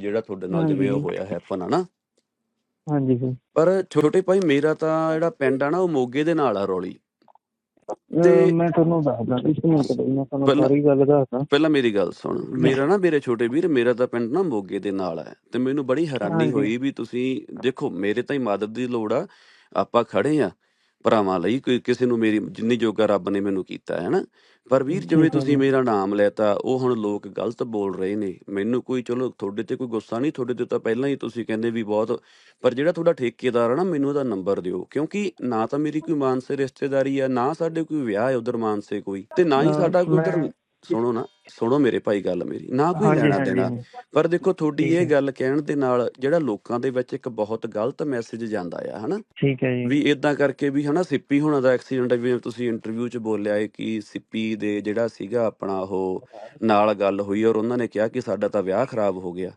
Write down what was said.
ਵੀ ਜਿਹੜਾ ਤੁਹਾਡੇ ਨਾਲ ਜਿਵੇਂ ਉਹ। ਹੋਇਆ ਹੈਪਨ ਹਨਾ ਹਾਂਜੀ ਸਰ ਪਰ ਛੋਟੇ ਭਾਈ ਮੇਰਾ ਤਾਂ ਜਿਹੜਾ ਪਿੰਡ ਆ ਨਾ ਉਹ ਮੋਗੇ ਦੇ ਨਾਲ ਆ ਰੌਲੀ। ਤੇ- ਮੈਂ ਤੁਹਾਨੂੰ ਦੱਸਦਾ ਇਸ ਮਿੰਟ ਲਈ ਮੈਂ ਤੁਹਾਨੂੰ ਸਾਰੀ ਗੱਲ ਦੱਸਦਾ। ਪਹਿਲਾਂ ਮੇਰੀ ਗੱਲ ਸੁਣ। ਮੇਰਾ ਨਾ ਮੇਰੇ ਛੋਟੇ ਵੀਰ ਮੇਰਾ ਤਾਂ ਪਿੰਡ ਨਾ ਮੋਗੇ ਦੇ ਨਾਲ ਹੈ ਤੇ ਮੈਨੂੰ ਬੜੀ ਹੈਰਾਨੀ। ਹੋਈ ਵੀ ਤੁਸੀਂ ਦੇਖੋ ਮੇਰੇ ਤਾਂ ਹੀ ਮਦਦ ਦੀ ਲੋੜ ਆ। ਆਪਾਂ ਖੜੇ ਆ। ਭਰਾਵਾਂ ਲਈ ਕੋਈ ਕਿਸੇ ਨੂੰ ਮੇਰੀ ਜਿੰਨੀ ਜੋਗਾ ਰੱਬ ਨੇ ਮੈਨੂੰ ਕੀਤਾ ਹੈ ਨਾ। ਪਰ ਵੀਰ ਜਿਵੇਂ ਹੈ ਤੁਸੀਂ। ਮੇਰਾ ਨਾਮ ਲੈਤਾ ਉਹ ਹੁਣ ਲੋਕ ਗਲਤ ਬੋਲ ਰਹੇ ਨੇ। ਮੈਨੂੰ ਕੋਈ ਚਲੋ ਤੁਹਾਡੇ ਤੇ ਕੋਈ ਗੁੱਸਾ ਨਹੀਂ ਤੁਹਾਡੇ ਤੇ ਤਾਂ ਪਹਿਲਾਂ ਹੀ ਤੁਸੀਂ ਕਹਿੰਦੇ ਵੀ ਬਹੁਤ ਪਰ ਜਿਹੜਾ ਤੁਹਾਡਾ ਠੇਕੇਦਾਰ ਆ ਨਾ ਮੈਨੂੰ ਉਹਦਾ ਨੰਬਰ ਦਿਓ। ਕਿਉਂਕਿ ਨਾ ਤਾਂ ਮੇਰੀ ਕੋਈ ਮਾਨਸੇ ਰਿਸ਼ਤੇਦਾਰੀ ਆ ਨਾ ਸਾਡੇ ਕੋਈ ਵਿਆਹ ਹੈ ਉਧਰ ਮਾਨਸੇ ਕੋਈ ਤੇ ਨਾ ਹੀ ਸਾਡਾ ਕੋਈ ਸੁਣੋ ਨਾ ਸੁਣੋ ਮੇਰੇ ਭਾਈ ਗੱਲ ਮੇਰੀ ਨਾ ਕੋਈ ਲੈਣਾ ਦੇਣਾ। ਪਰ ਦੇਖੋ ਤੁਹਾਡੀ ਇਹ। ਗੱਲ ਕਹਿਣ ਦੇ ਨਾਲ ਜਿਹੜਾ ਲੋਕਾਂ ਦੇ ਵਿੱਚ ਇੱਕ ਬਹੁਤ ਗਲਤ ਮੈਸੇਜ ਜਾਂਦਾ ਆ ਹਨਾ? ਠੀਕ ਹੈ ਜੀ। ਵੀ ਇਦਾਂ ਕਰਕੇ ਵੀ ਹਨਾ ਸਿੱਪੀ ਹੋਣਾ ਦਾ ਐਕਸੀਡੈਂਟ ਵੀ ਤੁਸੀਂ ਇੰਟਰਵਿਊ 'ਚ ਬੋਲਿਆ ਹੈ ਕਿ ਸਿੱਪੀ ਦੇ ਜਿਹੜਾ ਸੀਗਾ ਆਪਣਾ ਉਹ ਨਾਲ ਗੱਲ ਹੋਈ ਔਰ ਉਹਨਾਂ ਨੇ ਕਿਹਾ ਕਿ ਸਾਡਾ ਤਾਂ ਵਿਆਹ ਖਰਾਬ ਹੋ ਗਿਆ।